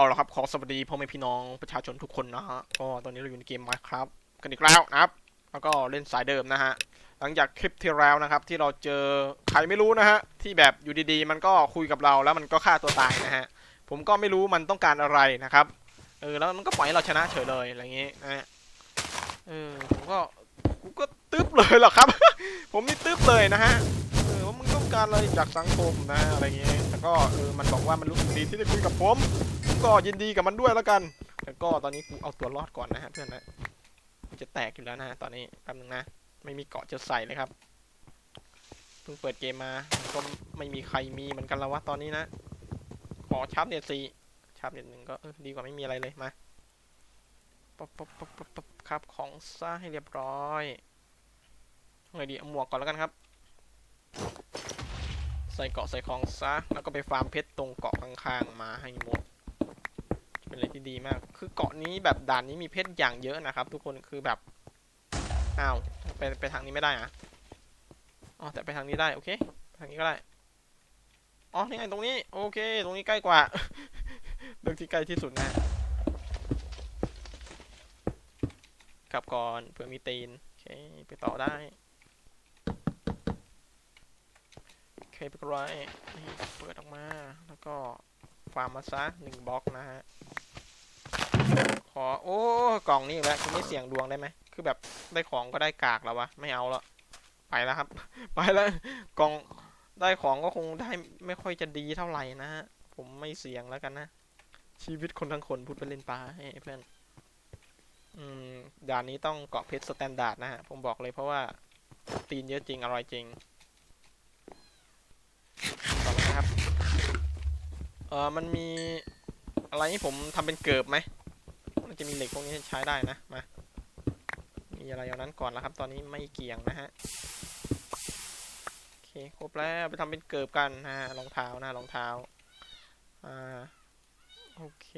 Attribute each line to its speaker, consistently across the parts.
Speaker 1: เอาละครับ ขอสวัสดีพ่อแม่พี่น้องประชาชนทุกคนนะฮะก็ตอนนี้เราอยู่ในเกม Minecraft กันอีกแล้วนะครับ แล้วก็เล่นสายเดิมนะฮะ หลังจากคลิปที่แล้วนะครับ ที่เราเจอใครไม่รู้นะฮะ ที่แบบอยู่ดีๆ มันก็คุยกับเราแล้วมันก็ฆ่าตัวตายนะฮะ ผมก็ไม่รู้มันต้องการอะไรนะครับ เออ แล้วมันก็ปล่อยให้เราชนะเฉยเลยอะไรอย่างงี้นะฮะ เออ ผมก็ กูก็ตึ๊บเลยเหรอครับ ผมนี่ตึ๊บเลยนะฮะเออว่ามึงต้องการอะไรจากสังคมนะอะไรอย่างงี้แต่ก็เออมันบอกว่ามันรู้สึกดีที่ได้คุยกับผม ก็ยินดีกับมันด้วยแล้วกันแต่ก็ตอนนี้กูเอาตัวรอดก่อนนะฮะเพื่อนนะกูจะแตกอยู่แล้วนะฮะตอนนี้แป๊บนึงนะไม่มีเกาะจะใส่เลยครับเพิ่งเปิดเกมมาก็ไม่มีใครมีเหมือนกันแล้ววะตอนนี้นะขอชาร์ปเน็ตสี่ชาร์ปเน็ตหนึ่งก็ดีกว่าไม่มีอะไรเลยมาป๊บปั๊บปั๊บปั๊บปั๊บครับของซ่าให้เรียบร้อยไงดีเอาหมวกก่อนแล้วกันครับ ใส่เกาะใส่ของซะแล้วก็ไปฟาร์มเพชรตรงเกาะข้างๆมาให้หมด เป็นอะไรที่ดีมาก คือเกาะนี้แบบด่านนี้มีเพชรอย่างเยอะนะครับ ทุกคนคือแบบอ้าวไปไปทางนี้ไม่ได้อะอ๋อแต่ไปทางนี้ได้โอเคไปทางนี้ก็ได้อ๋อนี่ไงตรงนี้โอเค ตรงนี้ใกล้กว่าเลือกที่ใกล้ที่สุดนะกลับก่อนเผื่อมีตีนโอเคไปต่อได้โอเคไปกร้อยนี่เปิดออกมาแล้วก็ ฟาร์มมาซะหนึ่งบล็อกนะฮะ ขอโอ้กล่องนี้อีกแล้วคุณไม่เสี่ยงดวงได้ไหม คือแบบได้ของก็ได้กากแล้ววะ ไม่เอาละไปแล้วครับ ไปแล้วกล่องได้ของก็คงได้ไม่ค่อยจะดีเท่าไหร่นะฮะ ผมไม่เสี่ยงแล้วกันนะ ชีวิตคนทั้งคนพูดไปเล่นปลาให้เพื่อนอืมด่านนี้ต้องเกาะเพชรสแตนดาร์ดนะฮะ ผมบอกเลยเพราะว่าตีนเยอะจริงอร่อยจริง ต่อมานะครับ เออมันมีอะไรให้ผมทำเป็นเกิบไหมมันจะมีเหล็กพวกนี้ใช้ได้นะ มา มีอะไรเอางนั้นก่อนแล้วครับ ตอนนี้ไม่เกี่ยงนะฮะ โอเคครบแล้วไปทำเป็นเกิบกันนะฮะรองเท้านะรองเท้า อ่า โอเค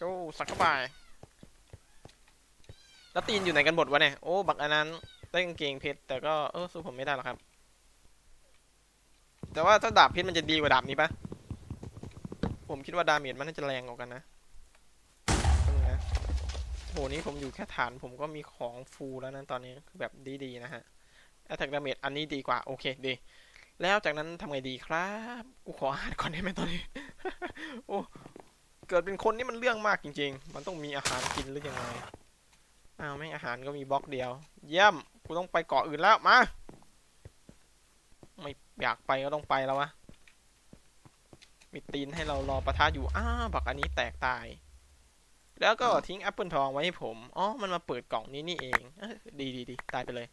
Speaker 1: ก็สักเข้าไปแล้วตีนอยู่ไหนกันหมดวะเนี่ย โอ้ บักอันนั้น ได้กางเกงเพชร แต่ก็ เออสู้ผมไม่ได้หรอกครับ แต่ว่าถ้าดาบเพชรมันจะดีกว่าดาบนี้ปะ ผมคิดว่าดาเมจมันน่าจะแรงกว่ากันนะนะโหนี่ผมอยู่แค่ฐานผมก็มีของฟูลแล้วนะตอนนี้คือแบบดีๆนะฮะ attack damage อันนี้ดีกว่า โอเคดี แล้วจากนั้นทำไงดีครับกูขออาหารก่อนได้ไหมตอนนี้ โอ้เกิดเป็นคนนี่มันเรื่องมากจริง ๆ มันต้องมีอาหารกินหรือยังไงอ้าวแม่งอาหารก็มีบล็อกเดียว เยี่ยมกูต้องไปเกาะอื่นแล้วมาไม่อยากไปก็ต้องไปแล้ววะ มีตีนให้เรารอประทะอยู่ อ้าบักอันนี้แตกตาย แล้วก็ทิ้งแอปเปิลทองไว้ให้ผม อ๋อ มันมาเปิดกล่องนี้นี่เองอดีดีดีตายไปเลย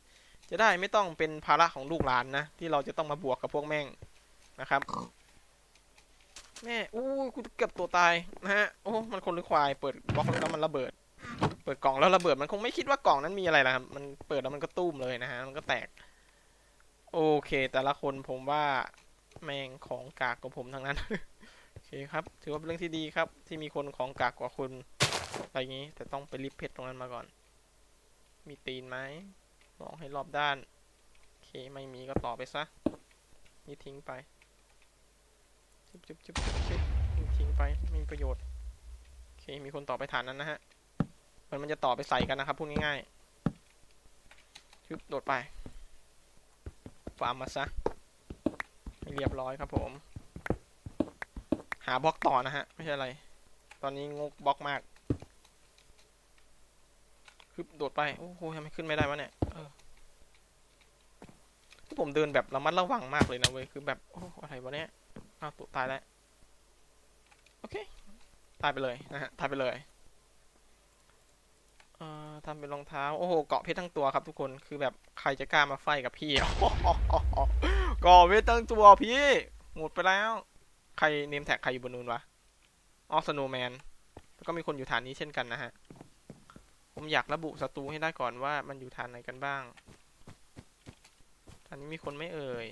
Speaker 1: จะได้ไม่ต้องเป็นภาระของลูกหลานนะ ที่เราจะต้องมาบวกกับพวกแม่งนะครับ แม่ อู้กูเกือบตัวตายนะฮะ โอ้ มันคนหรือควาย เปิดบล็อกแล้วมันระเบิด เปิดกล่องแล้วระเบิด มันคงไม่คิดว่ากล่องนั้นมีอะไรนะครับ มันเปิดแล้วมันก็ตุ้มเลยนะฮะ มันก็แตก โอเค แต่ละคนผมว่า แม่งของกากกว่าผมทั้งนั้น โอเคครับ ถือว่าเป็นเรื่องที่ดีครับ ที่มีคนของกากกว่าคุณอะไรอย่างนี้ แต่ต้องไปริบเพชรตรงนั้นมาก่อน มีตีนไหมมองให้รอบด้าน โอเค ไม่มีก็ต่อไปซะ นี่ทิ้งไป จุบจุบจุบจุบจุบทิ้งไป ไม่มีประโยชน์ โอเค มีคนต่อไปฐานนั้นนะฮะ มันมันจะต่อไปใส่กันนะครับ พูดง่ายๆชึบโดดไป ฟาร์มมาซะ เรียบร้อยครับผม หาบล็อกต่อนะฮะ ไม่ใช่อะไร ตอนนี้งกบล็อกมากฮึบโดดไป โอ้โหทำไมขึ้นไม่ได้วะเนี่ยเออคือผมเดินแบบระมัดระวังมากเลยนะเว้ย คือแบบ โอ้อะไรวะเนี่ยอ้าวตัวตายแล้ว โอเค ตายไปเลยนะฮะ ตายไปเลย เอ่อทำเป็นรองเท้า โอ้โห เกาะเพชรทั้งตัวครับทุกคน คือแบบใครจะกล้ามาไฟกับพี่ กาะเพชรทั้งตัวพี่หมดไปแล้ว ใครเนมแท็กใครอยู่บนนู้นวะออสโนแมนแล้วก็มีคนอยู่ฐานนี้เช่นกันนะฮะ ผมอยากระบุศัตรูให้ได้ก่อนว่ามันอยู่ฐานไหนกันบ้างฐานนี้มีคนไม่เอ่ย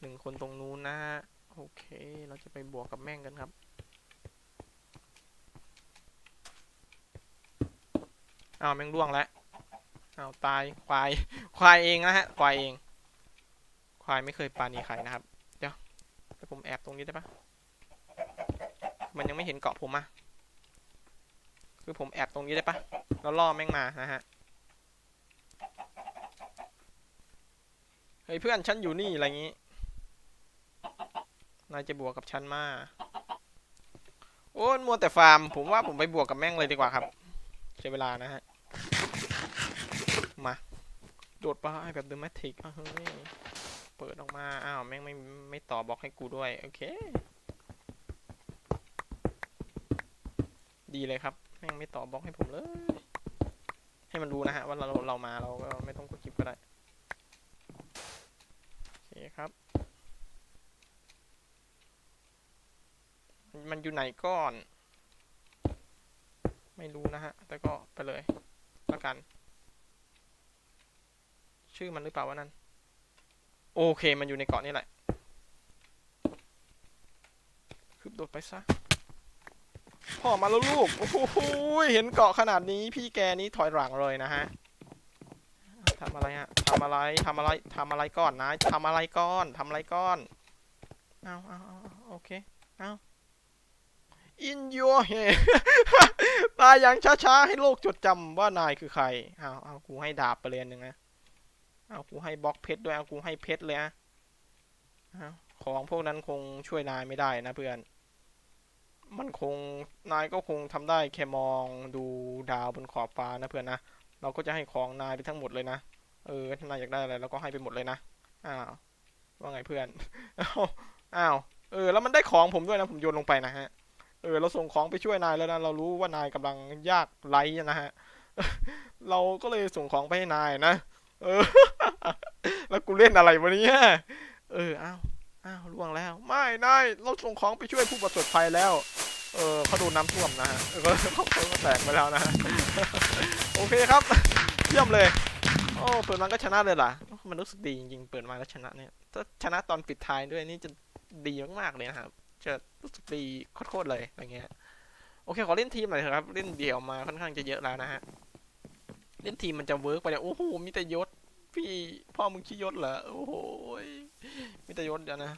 Speaker 1: หนึ่งคนตรงนู้นนะฮะ โอเค เราจะไปบวกกับแม่งกันครับ อ้าวแม่งร่วงแล้วอ้าวตายควายควายเองนะฮะควายเอง ควายไม่เคยปาณีใครนะครับ เดี๋ยวแต่ผมแอบตรงนี้ได้ปะมันยังไม่เห็นเกาะผมอะคือผมแอบตรงนี้ได้ปะแล้วล่อแม่งมานะฮะ เฮ้ยเพื่อนฉันอยู่นี่อะไรงี้ นายจะบวกกับฉันมา โอ้ยมัวแต่ฟาร์ม ผมว่าผมไปบวกกับแม่งเลยดีกว่าครับใช้เวลานะฮะ มา โดดไปแบบเดอะแมทริกเฮ้ย เปิดออกมา อ้าว แม่งไม่ไม่ต่อบล็อกให้กูด้วย โอเค ดีเลยครับ แม่งไม่ต่อบล็อกให้ผมเลย ให้มันรู้นะฮะ ว่าเราเรามาเราก็ไม่ต้องกดคลิปก็ได้ โอเคครับ มันอยู่ไหนก่อน ไม่รู้นะฮะ แต่ก็ไปเลยแล้วกัน ชื่อมันหรือเปล่าวะนั่น โอเค มันอยู่ในเกาะนี่แหละ คืบโดดไปซะ พ่อมาแล้วลูก โอ้โหเห็นเกาะขนาดนี้ พี่แกนี้ถอยหลังเลยนะฮะทำอะไรฮะทำอะไรทำอะไรทำอะไรก่อนนะทำอะไรก่อนทำอะไรก่อน เอาเอาเอาโอเค เอา in your head ตายอย่างช้าๆ ให้โลกจดจำว่านายคือใคร เอาเอากูให้ดาบไปเลยนหนึ่งนะ เอากูให้บล็อกเพชรด้วยเอากูให้เพชรเลยอะของพวกนั้นคงช่วยนายไม่ได้นะเพื่อน มันคงนายก็คงทำได้แค่มองดูดาวบนขอบฟ้านะเพื่อนนะเราก็จะให้ของนายไปทั้งหมดเลยนะเออถ้านายอยากได้อะไรเราก็ให้ไปหมดเลยนะอ้าวว่าไงเพื่อนอ้าวอ้าวเออแล้วมันได้ของผมด้วยนะผมโยนลงไปนะฮะเออเราส่งของไปช่วยนายแล้วนะเรารู้ว่านายกำลังยากไร้นะฮะเราก็เลยส่งของไปให้นายนะ เออ แล้วกูเล่นอะไรวะเนี่ยเอออ้าวอ้าวล่วงแล้ว ไม่นายเราส่งของไปช่วยผู้ประสบภัยแล้ว เออเขาโดนน้ำท่วมนะฮะเออเขาเขาแตกไปแล้วนะฮะโอเคครับ เยี่ยมเลยโอ้เปิดมาก็ชนะเลยล่ะ มันรู้สึกดีจริงๆ เปิดมาแล้วชนะเนี่ย ถ้าชนะตอนปิดท้ายด้วยนี่จะดีมากๆเลยนะครับ จะรู้สึกดีโคตรๆเลยอะไรเงี้ย โอเคขอเล่นทีมหน่อยเถอะครับ เล่นเดี่ยวมาค่อนข้างจะเยอะแล้วนะฮะ เล่นทีมมันจะเวิร์กไปเนี่ยโอ้โหมีแต่ยศ พี่พ่อมึงชี้ยศเหรอโอ้โหมีแต่ยศเดี๋ยวนะ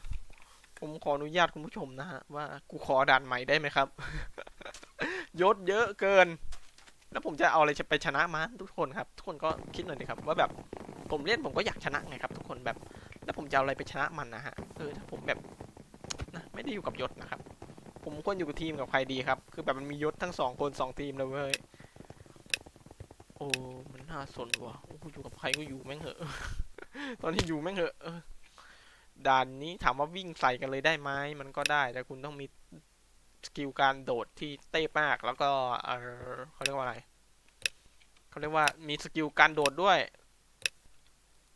Speaker 1: ผมขออนุญาตคุณผู้ชมนะฮะว่ากูขอด่านใหม่ได้ไหมครับ ยศเยอะเกิน แล้วผมจะเอาอะไรไปชนะมันทุกคนครับ ทุกคนก็คิดหน่อยดิครับ ว่าแบบผมเล่นผมก็อยากชนะไงครับ ทุกคนแบบ แล้วผมจะเอาอะไรไปชนะมันนะฮะเออถ้าผมแบบนะไม่ได้อยู่กับยศนะครับ ผมควรอยู่กับทีมกับใครดีครับ คือแบบมันมียศทั้งสองคนสองทีมเลยเว้ย อ้มันน่าสนว่ะโอ้อยู่กับใครก็อยู่แม่งเหอะ ตอนที่อยู่แม่งเหอะด่านนี้ถามว่าวิ่งใส่กันเลยได้ไหมมันก็ได้ แต่คุณต้องมีสกิลการโดดที่เต้มาก แล้วก็เออเขาเรียกว่าอะไรเขาเรียกว่ามีสกิลการโดดด้วย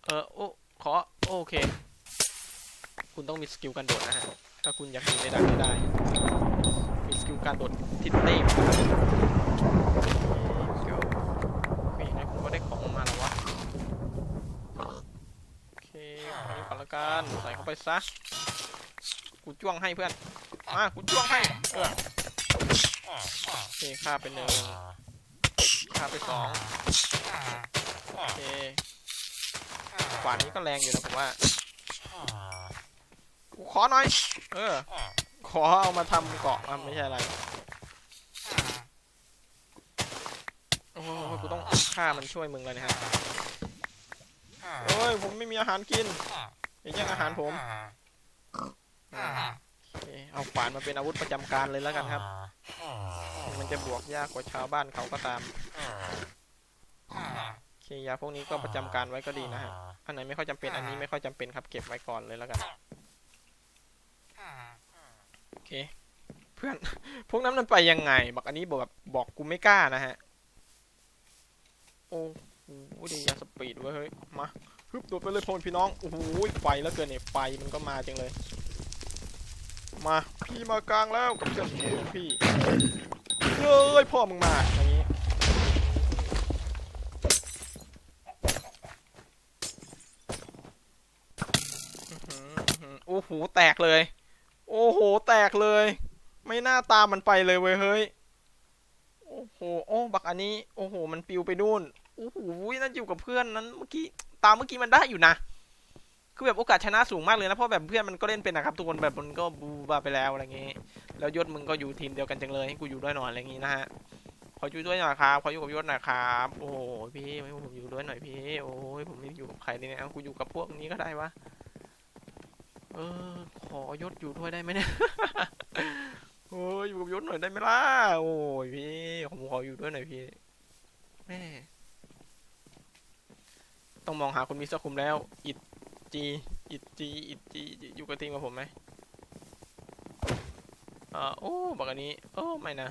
Speaker 1: เออโอ้ขอโอเค คุณต้องมีสกิลการโดดนะฮะถ้าคุณอยากอยู่ในด่านนี้ได้มีสกิลการโดดที่เต้มากโอเคงั้นผมก็ได้ของมาแล้ววะ โอเคอั นนี้ก่อนละกันใส่เข้าไปซะ กูจ้วงให้เพื่อน มา กูจ้วงให้ เออโอเคฆ่าไปหนึ่งฆ่าไปสองโอเคขวานนี้ก็แรงอยู่นะผมว่า กูขอหน่อย เออ ขอเอามาทำเกาะอะไม่ใช่อะไร โอ้โหกูต้องฆ่ามันช่วยมึงเลยนะฮะ มีอาหารกินอย่าแย่งอาหารผมโอเคเอาขวานมาเป็นอาวุธประจำการเลยแล้วกันครับ มันจะบวกยากกว่าชาวบ้านเขาก็ตามโอเคยาพวกนี้ก็ประจำการไว้ก็ดีนะฮะอันไหนไม่ค่อยจำเป็นอันนี้ไม่ค่อยจำเป็นครับเก็บไว้ก่อนเลยแล้วกันโอเค เพื่อน พวกนั้นมันไปยังไงบอกอันนี้บอกแบบบอกกูไม่กล้านะฮะ โอ้โหดียาสปีดเว้ยเฮ้ยมา ฮึบโดดไปเลยพ่อพี่น้อง โอ้โหไฟแล้วเกินเนี่ยไฟมันก็มาจังเลย มาพี่มากลางแล้วกับเจ้าของพี่เฮ้ยพ่อมึงมาอย่างนี้โอ้โหแตกเลย โอ้โหแตกเลย ไม่น่าตามมันไปเลยเว้ยเฮ้ยโอ้โห โอ้ บักอันนี้ โอ้โห มันปิวไปนู่น โอ้โหนั่นอยู่กับเพื่อนนั้น เมื่อกี้ ตามเมื่อกี้มันได้อยู่นะ คือแบบโอกาสชนะสูงมากเลยนะเพราะแบบเพื่อนมันก็เล่นเป็นนะครับทุกคนแบบมันก็บูบาไปแล้วอะไรเงี้ยแล้วยศมึงก็อยู่ทีมเดียวกันจังเลยให้กูอยู่ด้วยหน่อยอะไรอย่างงี้นะฮะขออยู่ด้วยหน่อยครับขออยู่กับยศหน่อยครับโอ้โหพี่ให้ผมอยู่ด้วยหน่อยพี่โอ้ยผมไม่อยู่กับใครเลยเนี่ยกูอยู่กับพวกนี้ก็ได้วะเออขอยศอยู่ด้วยได้ไหมเนี่ยโอ้ยอยู่กับยศหน่อยได้ไหมล่ะโอ้ยพี่ผมขออยู่ด้วยหน่อยพี่แม่ ต้องมองหาคนมีเสื้อคลุมแล้ว อิดจี อิดจี อิดจี อยู่กับทีมกับผมไหมอ่าโอ้บอกอันนี้ โอ้ไม่นะ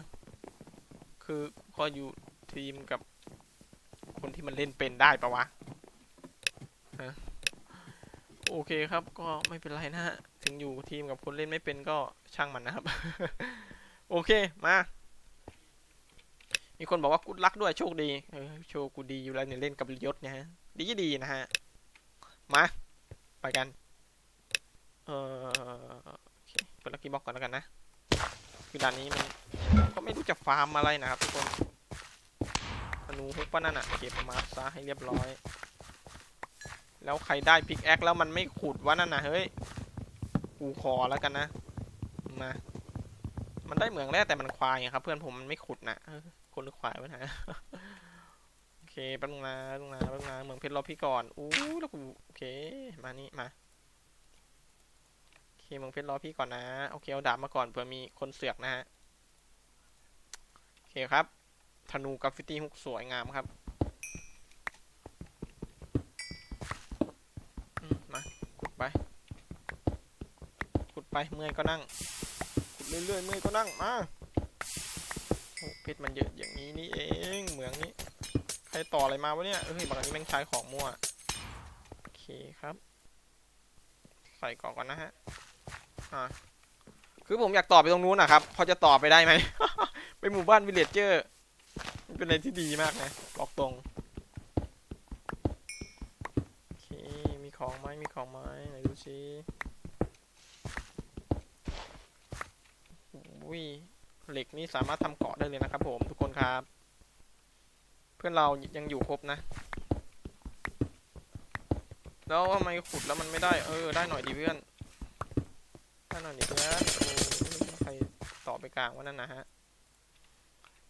Speaker 1: คือพออยู่ทีมกับ คนที่มันเล่นเป็นได้ปะวะฮะโอเคครับ ก็ไม่เป็นไรนะฮะ ถึงอยู่ทีมกับคนเล่นไม่เป็นก็ช่างมันนะครับ โอเค มา มีคนบอกว่ากูรักด้วยโชคดี เออ โชคกูดีอยู่แล้วเนี่ยเล่นกับยศเนี่ยฮะ ดีดีนะฮะ มา ไปกัน เออโอเคเปิดลักกี้บ็อกก่อนแล้วกันนะ คือด่านนี้มันก็ไม่รู้จะฟาร์มอะไรนะครับทุกคนธนูฮุกป้านั่นอะเก็บมาซะให้เรียบร้อย แล้วใครได้พิกแอคแล้วมันไม่ขุดวะนั่นนะเฮ้ย กูขอแล้วกันนะ มา มันได้เหมืองแร่แต่มันควายครับ เพื่อนผมมันไม่ขุดนะคนหรือควายวะนะ เคแป๊บนึงนะแป๊บนึงนะแป๊บนึงนะเหมืองเพชรรอพี่ก่อนอู้แล้วกูโอเค มานี่มาโอเคเหมืองเพชรรอพี่ก่อนนะ โอเคเอาดาบมาก่อนเผื่อมีคนเสือกนะฮะโอเคครับธนูกราฟฟิตี้ฮุกสวยงามครับมาขุดไปขุดไปเมื่อยก็นั่งขุดเรื่อยๆเมื่อยก็นั่งมาโอ้เพชรมันเยอะอย่างนี้นี่เองเหมืองนี้ รต่ออะไรมาวะเนี่ยเอ้ยบางอันนี้แม่งใช้ของมั่ว โอเคครับ ใส่ก่อก่อนนะฮะ อ่า คือผมอยากต่อไปตรงนู้นนะครับ พอจะต่อไปได้ไหม ไปหมู่บ้านวิลเลจเจอร์มันเป็นอะไรที่ดีมากนะ บอกตรง โอเค มีของไหมมีของไหมไหนดูซิอุ้ยเหล็กนี่สามารถทำเกาะได้เลยนะครับผมทุกคนครับ พื่อนเรายังอยู่ครบนะ แล้วทำไมขุดแล้วมันไม่ได้ เออ ได้หน่อยดิเพื่อน ได้หน่อยดิเพื่อนใครต่อไปกลางวะนั่นนะฮะ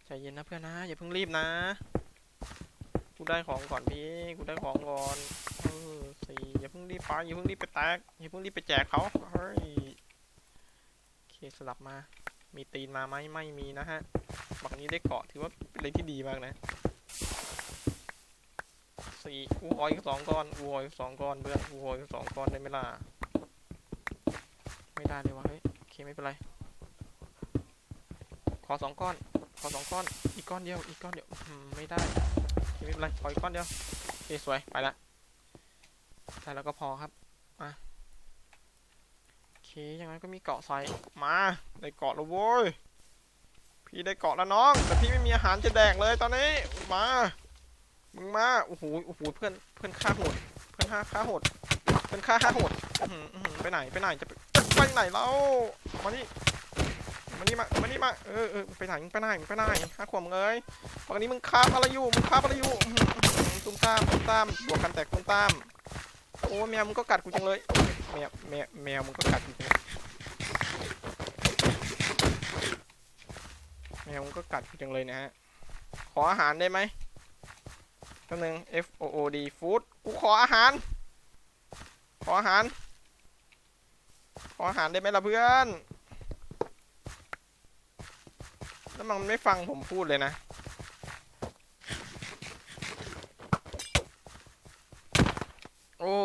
Speaker 1: ใจเย็นนะเพื่อนนะ อย่าเพิ่งรีบนะ กูได้ของก่อนพี่ กูได้ของก่อน เออสี่อย่าเพิ่งรีบไป อย่าเพิ่งรีบไปแตก อย่าเพิ่งรีบไปแจกเขาเฮ้ยโอเคสลับมา มีตีนมาไหมไม่มีนะฮะบักนี้ได้เกาะถือว่าเป็นอะไรที่ดีมากนะ สี่กูหอยอีกสองก้อนกูหอยอีกสองก้อนเพื่อนกูหอยอีกสองก้อนได้ไหมล่ะไม่ได้เลยวะเฮ้ยโอเคไม่เป็นไร ขอสองก้อน ขอสองก้อน อีกก้อนเดียว อีกก้อนเดียวไม่ได้โอเคไม่เป็นไร ขออีกก้อนเดียวโอเคสวย ไปละได้แล้วก็พอครับมาโอเคยังไงก็มีเกาะใส่มา ได้เกาะแล้วโว้ย พี่ได้เกาะแล้วน้อง แต่พี่ไม่มีอาหารจะแดกเลยตอนนี้ มา มึงมาโอ้โหโอ้โหเพื่อนเพื่อนฆ่าโหด เพื่อนฆ่าฆ่าโหด เพื่อนฆ่าฆ่าโหดอื้อหืออื้อหือไปไหนไปไหนจะไปไปไหนแล้วมานี่มานี่มามานี่มาเออเออไปไหนไปไหนไปไหนห้าขวมเอ้ยตอนนี้มึงคาอะไรอยู่มึงคาอะไรอยู่ตุ้มตามตุ้มตามบวกกันแตกตุ้มตามโอ้แมวมึงก็กัดกูจังเลยแมวแมวแมวมึงก็กัดกูจังแมวมึงก็กัดกูจังเลยนะฮะขออาหารได้ไหม ป๊บนึง F O O D food กูขออาหาร ขออาหาร ขออาหารได้ไหมล่ะเพื่อน แล้วมันไม่ฟังผมพูดเลยนะ โอ้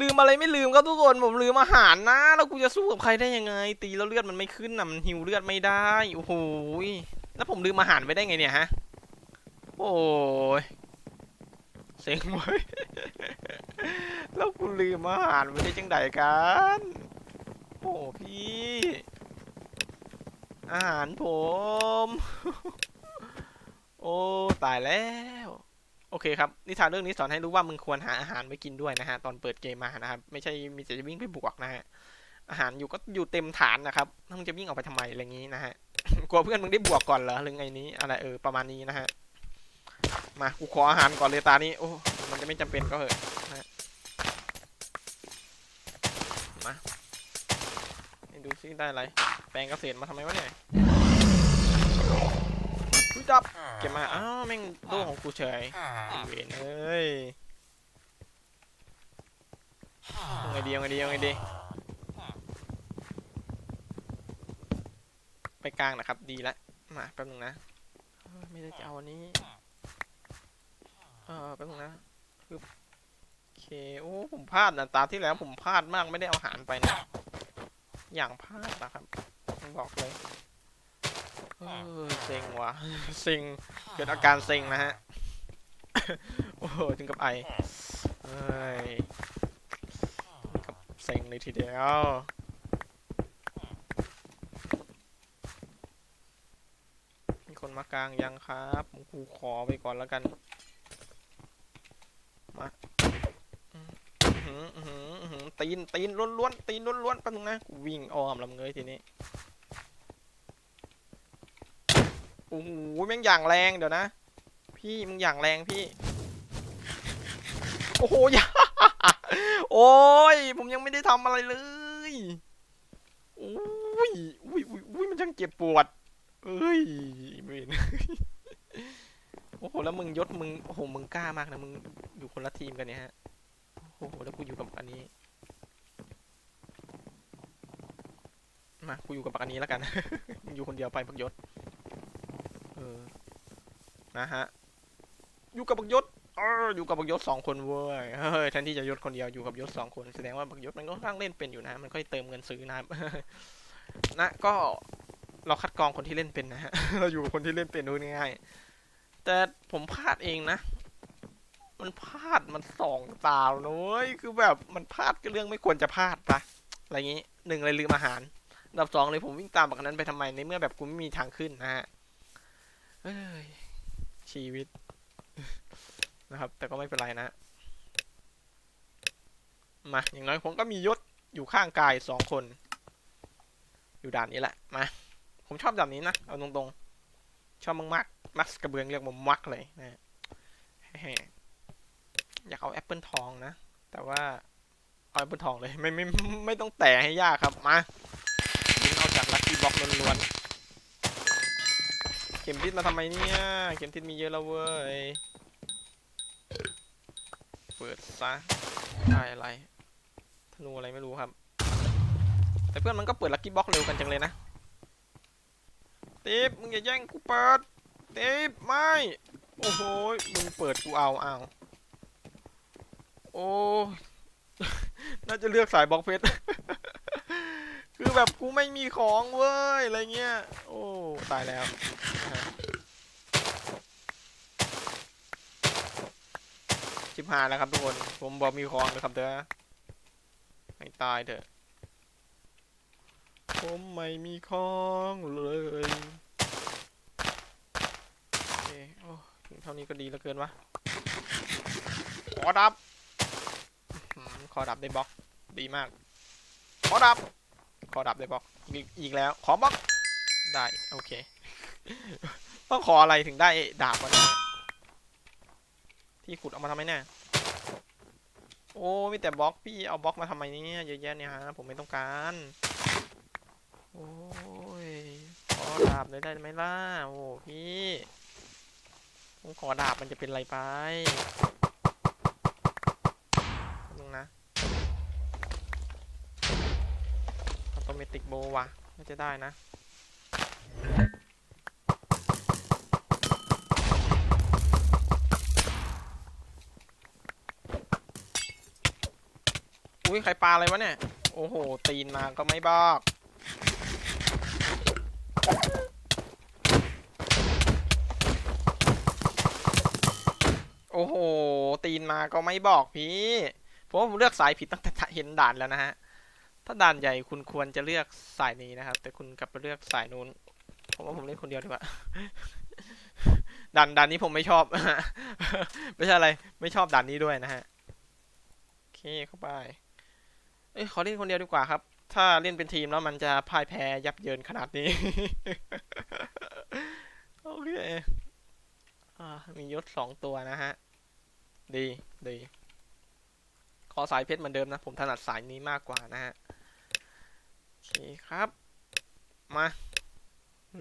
Speaker 1: ลืมอะไรไม่ลืมครับทุกคน ผมลืมอาหารนะ แล้วกูจะสู้กับใครได้ยังไง ตีแล้วเลือดมันไม่ขึ้นน่ะมันหิวเลือดไม่ได้ โอ้โหแล้วผมลืมอาหารไปได้ไงเนี่ยฮะ โอ้ยเซ็งเว้ยแล้วกูลืมอาหารไปได้จังไดกัน โอ้พี่ อาหารผม โอ้ ตายแล้ว โอเคครับ นิทานเรื่องนี้สอนให้รู้ว่ามึงควรหาอาหารไว้กินด้วยนะฮะ ตอนเปิดเกมมานะครับ ไม่ใช่มีแต่จะวิ่งไปบวกนะฮะ อาหารอยู่ก็อยู่เต็มฐานนะครับแล้วมึงจะวิ่งออกไปทำไมอะไรอย่างนี้นะฮะ กลัวเพื่อนมึงได้บวกก่อนเหรอหรือไงนี้ อะไรเออประมาณนี้นะฮะ มากูขออาหารก่อนเลยตานี้โอ้มันจะไม่จำเป็นก็เหอะนะมาดูซิได้อะไร แปลงเกษตรมาทำไมวะเนี่ยอุ๊ยจับเก็บมา อ้าวแม่งโลของกูเฉยไอ้เวนเอ้ยเอาไงดีเอาไงดีเอาไงดี ไปกลางนะครับ ดีละ มาแป๊บนึงนะ ไม่ได้จะเอาอันนี้ เออแป๊บนึงนะคือโอเค โอ้ ผมพลาดนะตาที่แล้วผมพลาดมากไม่ได้เอาอาหารไปนะ อย่างพลาดนะครับบอกเลย เออเซ็งว่ะ เซ็ง เกิดอาการเซ็งนะฮะ โอ้โหถึงกับไอเอ้ยกับเซ็งเลยทีเดียวมีคนมากลางยังครับกูขอไปก่อนแล้วกัน มาหืออื้อหืออื้อหือตีนตีนล้วนๆตีนล้วนๆแป๊บนึงนะกูวิ่งอ้อมลำเงยทีนี้โอ้โหแม่งอย่างแรงเดี๋ยวนะ พี่มึงอย่างแรงพี่ โอ้โหย่าโอ้ยผมยังไม่ได้ทำอะไรเลยโอ้ยอุ้ยอุ้ยอุ้ยมันช่างเจ็บปวดเอ้ยเวน โอ้โหแล้วมึงยศมึงโอ้โหมึงกล้ามากนะมึงอยู่คนละทีมกันเนี่ยฮะโอ้โหแล้วกูอยู่กับอันนี้มากูอยู่กับปักอันนี้แล้วกันมึงอยู่คนเดียวไปปักยศเออนะฮะอยู่กับบักยศเอออยู่กับบักยศสองคนเว้ยเฮ้ยแทนที่จะยศคนเดียวอยู่กับยศสองคนแสดงว่าบักยศมันก็ค่อนข้างเล่นเป็นอยู่นะ มันค่อยเติมเงินซื้อนะนะก็เราคัดกรองคนที่เล่นเป็นนะฮะเราอยู่กับคนที่เล่นเป็นดูง่ายๆ แต่ผมพลาดเองนะ มันพลาดมันสองตาเน้ยคือแบบมันพลาดก็เรื่องไม่ควรจะพลาดปะอะไรอย่างงี้หนึ่งเลยลืมอาหารอันดับสองเลยผมวิ่งตามแบักนั้นไปทำไมในเมื่อแบบกูไม่มีทางขึ้นนะฮะเอ้ยชีวิตนะครับ แต่ก็ไม่เป็นไรนะ มา อย่างน้อยผมก็มียศอยู่ข้างกายสองคน อยู่ด่านนี้แหละ มา ผมชอบด่านนี้นะ เอาตรงๆ ชอบมากๆมักกระเบืองเรียกผมมักเลยนะฮะอยากเอาแอปเปิลทองนะ แต่ว่าเอาแอปเปิลทองเลยไม่ไม่ไม่ไม่ต้องแต่ให้ยากครับมายิงเอาจากลัคกี้บ็อกล้วนๆเข็มทิศมาทำไมเนี่ยเข็มทิศมีเยอะแล้วเว้ยเปิดซะได้อะไรธนูอะไรไม่รู้ครับ แต่เพื่อนมันก็เปิดลัคกี้บ็อกเร็วกันจังเลยนะ ตีฟมึงอย่าแย่งกูเปิดตีฟไม่ โอ้โหมึงเปิดกูเอาเอาโอ้น่าจะเลือกสายบล็อกเพชรคือแบบกูไม่มีของเว้ย อะไรเงี้ย โอ้ ตายแล้วชิบหายแล้วครับทุกคน ผมบอกมีของนะครับเด้อให้ตายเถอะ ผมไม่มีของเลยโอเคโอ้ถึงเท่านี้ก็ดีเหลือเกินวะขอดับขอดับได้บล็อก ดีมาก ขอดับ ขอดับได้บล็อกอีกแล้ว ขอบล็อกได้โอเค ต้องขออะไรถึงได้ดาบวะนี่ที่ขุดเอามาทำไมเนี่ยโอ้มีแต่บล็อกพี่เอาบล็อกมาทำไมเนี่ยเยอะแยะเนี่ยฮะผมไม่ต้องการ โอ้ย ขอ ดาบเลยได้ไหมล่ะ โอ้พี่ผมขอดาบมันจะเป็นไรไปนึงนะออโตเมติกโบว่ะน่าจะได้นะอุ้ยใครปลาอะไรวะเนี่ย โอ้โห ตีนมาก็ไม่บอก อ้โห ตีนมาก็ไม่บอกพี่ผมว่าผมเลือกสายผิดตั้งแต่เห็นด่านแล้วนะฮะ ถ้าด่านใหญ่คุณควรจะเลือกสายนี้นะครับ แต่คุณกลับไปเลือกสายนู้น ผมว่าผมเล่นคนเดียวดีกว่าด่านด่านนี้ผมไม่ชอบ ไม่ใช่อะไร ไม่ชอบด่านนี้ด้วยนะฮะ โอเคเข้าไป เอ้ยขอเล่นคนเดียวดีกว่าครับ ถ้าเล่นเป็นทีมแล้วมันจะพ่ายแพ้ยับเยินขนาดนี้ โอเคอ่ามียศสองตัวนะฮะ ดีดีขอสายเพชรเหมือนเดิมนะ ผมถนัดสายนี้มากกว่านะฮะ โอเคครับ มา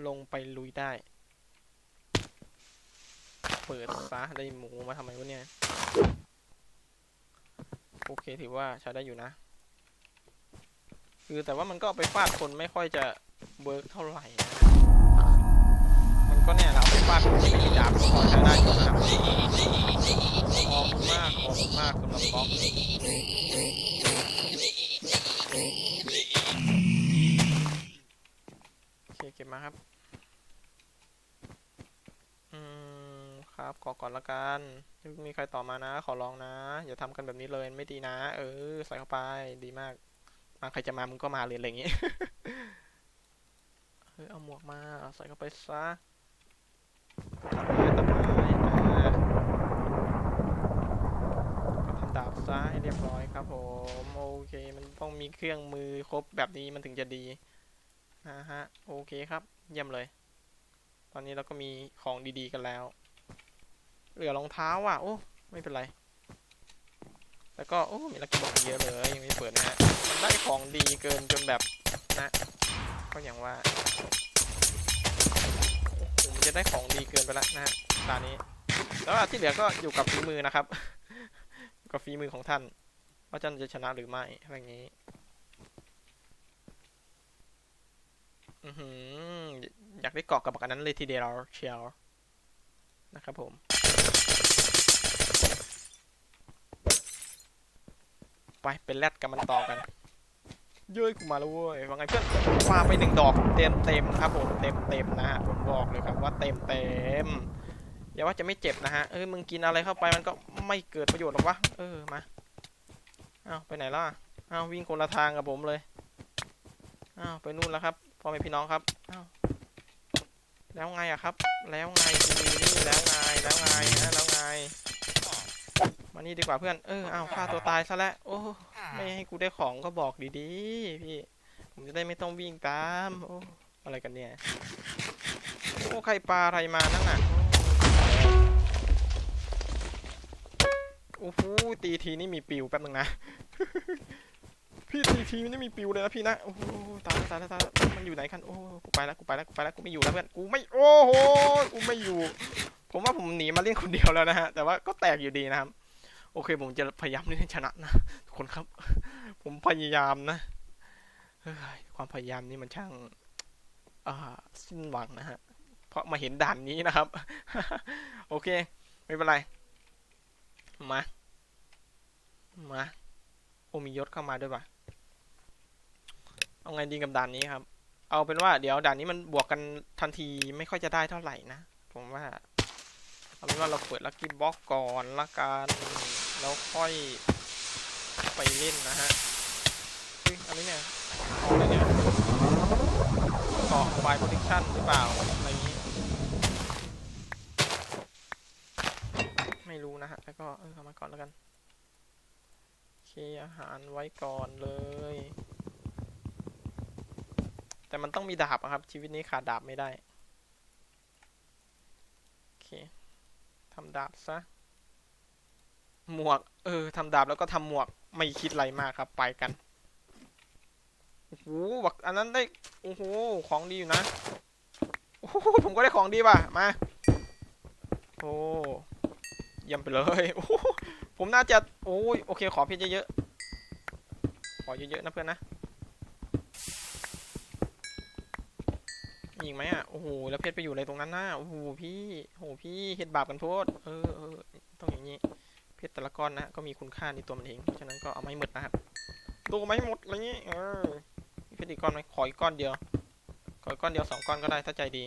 Speaker 1: ลงไปลุยได้ เปิดซะได้หมูมาทำไมวะเนี่ย โอเคถือว่าใช้ได้อยู่นะ คือแต่ว่ามันก็ไปฟาดคนไม่ค่อยจะเวิร์กเท่าไหร่นะมันก็เนี่ยเราไปฟาดคนที่ไม่มีดาบก็พอใช้ได้อยู่นะ ครับขอบคุณมากขอบคุณมากคุณลำบล็อกโอเคเก็บมาครับ อืมครับขอก่อนละกันม่มีใครต่อมานะ ขอร้องนะ อย่าทำกันแบบนี้เลยไม่ดีนะ เออ ใส่เข้าไปดีมากมาใครจะมามึงก็มาเลยอะไรอย่างงี้เฮ้ยเอาหมวกมาใส่เข้าไปซะตัดไม้ตัดไม้อ่าก็ทำ ดาบซะให้เรียบร้อยครับผมโอเคมันต้องมีเครื่องมือครบแบบนี้มันถึงจะดีนะฮะโอเคครับเยี่ยมเลย ตอนนี้เราก็มีของดีๆกันแล้ว เหลือรองเท้าอะโอ้ไม่เป็นไรแล้วก็โอ้มีลักกี้บอกเยอะเลยยังไม่เปิดนะฮะมันได้ของดีเกินจนแบบนะก็อย่างว่าโอ้โหมันจะได้ของดีเกินไปแล้วนะฮะตอนนี้แล้วที่เหลือก็อยู่กับฝีมือนะครับ กับฝีมือของท่านว่าท่านจะชนะหรือไม่อะไรอย่างนี้ อือหือ อยากได้เกาะกับอันนั้นเลยทีเดียวเชียวนะครับผม ไปเป็นแรดกับมันต่อกันย้ยกูมาแล้วเว้ยว่าไงเพื่อนปาไปหนึ่งดอกเต็มเต็มครับผมเต็มเต็มนะฮะผมบอกเลยครับว่าเต็มเต็ม อย่าว่าจะไม่เจ็บนะฮะ เออมึงกินอะไรเข้าไปมันก็ไม่เกิดประโยชน์หรอกวะ เออ มา เอาไปไหนล่ะ เอาวิ่งคนละทางกับผมเลย เอาไปนู่นแล้วครับ พ่อแม่พี่น้องครับ เอาแล้วไงอะครับ แล้วไงกูมีนี่แล้วไง แล้วไงนะแล้วไง มานี่ดีกว่าเพื่อน เออ เอาฆ่าตัวตายซะแล้ว โอ้ ไม่ให้กูได้ของก็บอกดีๆ พี่ ผมจะได้ไม่ต้องวิ่งตาม โอ้ อะไรกันเนี่ย โอ้ ใครปลาอะไรมานั่งอะ โอ้โหตีทีนี่มีปิวแป๊บนึงนะ พี่ตีทีนี่มีปิวเลยนะพี่นะ โอ้โหตายแล้วตายแล้วตายแล้วมันอยู่ไหนกัน โอ้กูไปแล้วกูไปแล้วกูไปแล้วกูไม่อยู่แล้วเพื่อน กูไม่ โอ้โห กูไม่อยู่ ผมว่าผมหนีมาเล่นคนเดียวแล้วนะฮะ แต่ว่าก็แตกอยู่ดีนะครับ โอเค ผมจะพยายามเล่นให้ชนะนะทุกคนครับ ผมพยายามนะความพยายามนี่มันช่างอ่าสิ้นหวังนะฮะ เพราะมาเห็นด่านนี้นะครับ โอเค ไม่เป็นไร มา มา โอมียศเข้ามาด้วยปะเอาไงดีกับด่านนี้ครับ เอาเป็นว่าเดี๋ยวด่านนี้มันบวกกันทันทีไม่ค่อยจะได้เท่าไหร่นะ ผมว่า เอาเป็นว่าเราเปิดลักกี้บ็อกก่อนละกันแล้วค่อยไปเล่นนะฮะเฮ้ยอันนี้เนี่ยอาอะไรเนี่ยเกาะไฟโปรดิชั่นหรือเปล่าอะไรอย่างนี้ ไม่ รู้นะฮะ แล้วก็เออเอามาก่อนแล้วกันโอเคอาหารไว้ก่อนเลย แต่มันต้องมีดาบครับ ชีวิตนี้ขาดดาบไม่ได้ โอเคทำดาบซะ หมวก เออทำดาบแล้วก็ทำหมวก ไม่คิดอะไรมากครับ ไปกันโอ้โหบักอันนั้นได้ โอ้โห ของดีอยู่นะ โอ้โห ผมก็ได้ของดีป่ะ มา โอ้ ยี่ยมไปเลยโอ้โหผมน่าจะโอ้ยโอเคขอเพชรเยอะๆขอเยอะๆนะเพื่อนนะมีอีกไหมอะโอ้โหแล้วเพชรไปอยู่อะไรตรงนั้นน่ะโอ้โหพี่โอ้โหพี่เฮ็ดบาปกันโทษเออเออต้องอย่างนี้เพชรแต่ละก้อนนะก็มีคุณค่าในตัวมันเองเพราะฉะนั้นก็เอาไม่หมดนะครับดูไม่หมดอะไรอย่างนี้เออเพชรอีกก้อนไหมขออีกก้อนเดียวขออีกก้อนเดียวสองก้อนก็ได้ถ้าใจดี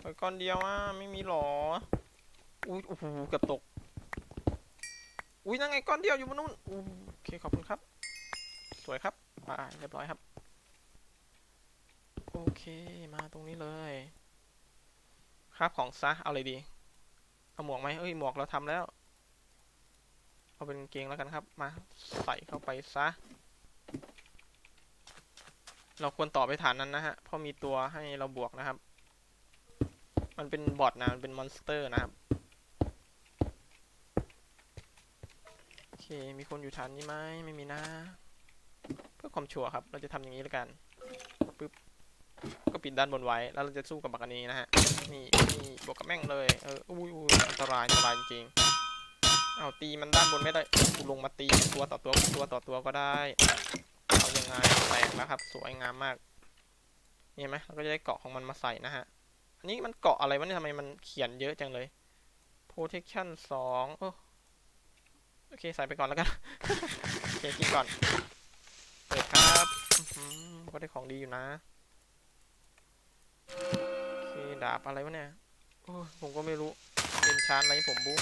Speaker 1: ขออีกก้อนเดียวอะไม่มีหรอ อุ้ยโอ้โหเกือบตก อุ้ยนั่งไงก้อนเดียวอยู่บนนู้นโอเคขอบคุณครับ สวยครับอ่าเรียบร้อยครับ โอเคมาตรงนี้เลยครับของซะเอาเลยดี เอาหมวกไหมเอ้ยหมวกเราทำแล้ว เอาเป็นกางเกงแล้วกันครับ มาใส่เข้าไปซะ เราควรต่อไปฐานนั้นนะฮะเพราะมีตัวให้เราบวกนะครับ มันเป็นบอทนะมันเป็นมอนสเตอร์นะครับ มีคนอยู่ฐานนี้ไหมไม่มีนะ เพื่อความชัวร์ครับ เราจะทำอย่างนี้แล้วกันปึ๊บก็ปิดด้านบนไว้ แล้วเราจะสู้กับบักนี้นะฮะ นี่นี่บวกกับแม่งเลย เออ อุ้ยอุ้ยอันตรายอันตรายจริงเอาตีมันด้านบนไม่ได้กูลงมาตีตัวต่อตัวตัวต่อตัวก็ได้ เอายังไงแตกแล้วครับ สวยงามมากนี่เห็นไหมเราก็จะได้เกาะของมันมาใส่นะฮะ อันนี้มันเกาะอะไรวะเนี่ยทำไมมันเขียนเยอะจังเลย protection สองโอ้ โอเค ใส่ไปก่อนแล้วกัน โอเคกินก่อน เปิดครับก็ได้ของดีอยู่นะ โอเค ดาบอะไรวะเนี่ย โอ้ผมก็ไม่รู้ เป็นชานอะไรผมบู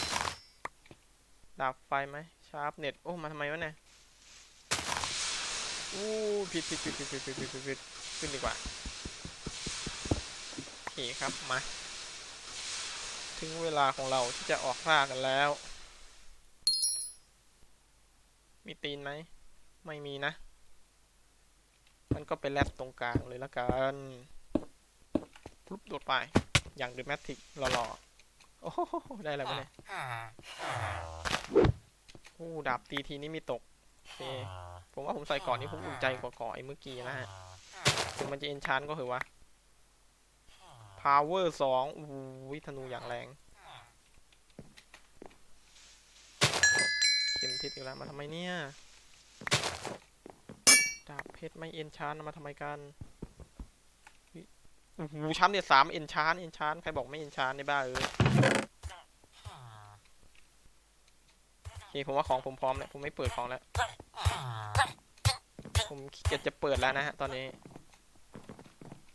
Speaker 1: ดาบไฟไหม ชาร์ปเน็ต โอ้ มาทำไมวะเนี่ยอู้ผิดผิดผิดผิดผิดผิดผิดผิดผิดขึ้นดีกว่า โอเคครับ มา ถึงเวลาของเราที่จะออกล่ากันแล้ว มีตีนไหม ไม่มีนะ มันก็ไปแลบตรงกลางเลยละกันปุ๊บโดดไป อย่างเดอะแมทริกหล่อๆ โอ้โห ได้อะไรวะเนี่ยโอ้ดาบตีทีนี้มีตกโอเคผมว่าผมใส่ก่อนนี้ผมอุ่นใจกว่าก่อนไอ้เมื่อกี้นะฮะถึงมันจะเอนชานก็เหอะวะ power สองโอ้โหธนูอย่างแรง เข็มทิศอีกแล้วมาทำไมเนี่ยดาบเพชรไม่เอ็นชานมาทำไมกันโอ้โหช้ำเนี่ยสามเอ็นชานเอ็นชานใครบอกไม่เอ็นชานในบ้าเออโอเคผมว่าของผมพร้อมแล้วผมไม่เปิดของแล้ว ผมเกียจจะเปิดแล้วนะฮะตอนนี้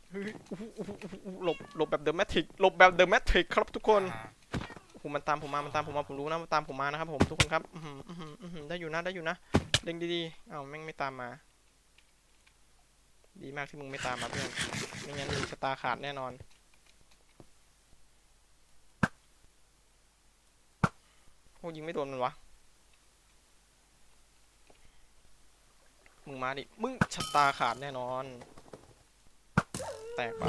Speaker 1: เฮ้ยอู้หูอู้หูอู้หูหลบหลบแบบเดอะแมทริกหลบแบบเดอะแมทริกครับทุกคน โอ้โหมันตามผมมา มันตามผมมา ผมรู้นะ มันตามผมมานะครับผมทุกคนครับอื้อหืออื้อหืออื้อหือได้อยู่นะ ได้อยู่นะ เล็งดีๆอ้าวแม่งไม่ตามมา ดีมากที่มึงไม่ตามมาเพื่อน ไม่งั้นมึงชะตาขาดแน่นอน โอ้ยิงไม่โดนมันวะ มึงมาดิ มึงชะตาขาดแน่นอน แตกไป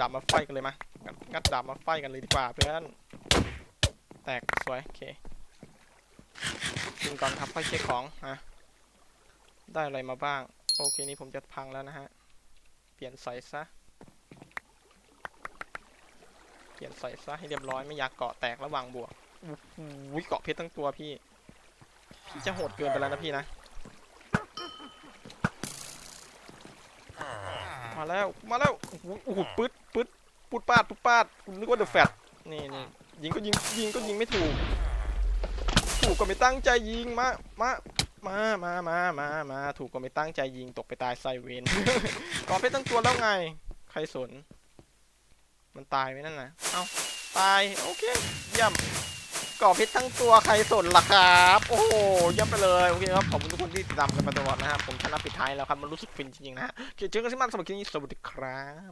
Speaker 1: ดาบมาไฟกันเลยมางัดงัดดาบมาไฟกันเลยดีกว่าเพื่อน แตกสวยโอเคกินก่อนครับค่อยเช็คของอะได้อะไรมาบ้าง โอเคนี่ผมจะพังแล้วนะฮะ เปลี่ยนใส่ซะ เปลี่ยนใส่ซะให้เรียบร้อยไม่อยากเกาะแตกระหว่างบวกโอ้โหเกาะเพชรทั้งตัวพี่ พี่จะโหดเกินไปแล้วนะพี่นะ มาแล้วมาแล้วโอ้โหโอ้โหปึ๊ดปึ๊ดปุดปาดปุดปาดคุณนึกว่าเดอะแฟตนี่นี่ยิงก็ยิงยิงก็ยิงไม่ถูก ถูกก็ไม่ตั้งใจยิงมามามามามามามาถูกก็ไม่ตั้งใจยิงตกไปตายไซเวนก่อเพชรตั้งตัวแล้วไง ใครสน มันตายไหมนั่นนะเอ้าตาย โอเคเยี่ยม ก่อเพชรทั้งตัวใครสนล่ะครับ โอ้โหเยี่ยมไปเลย โอเคครับ ขอบคุณทุกคนที่ติดตามกันมาตลอดนะครับ ผมชนะปิดท้ายแล้วครับ มันรู้สึกฟินจริงๆนะฮะเจอกันที่มันสำหรับคลิปนี้สวัสดีครับ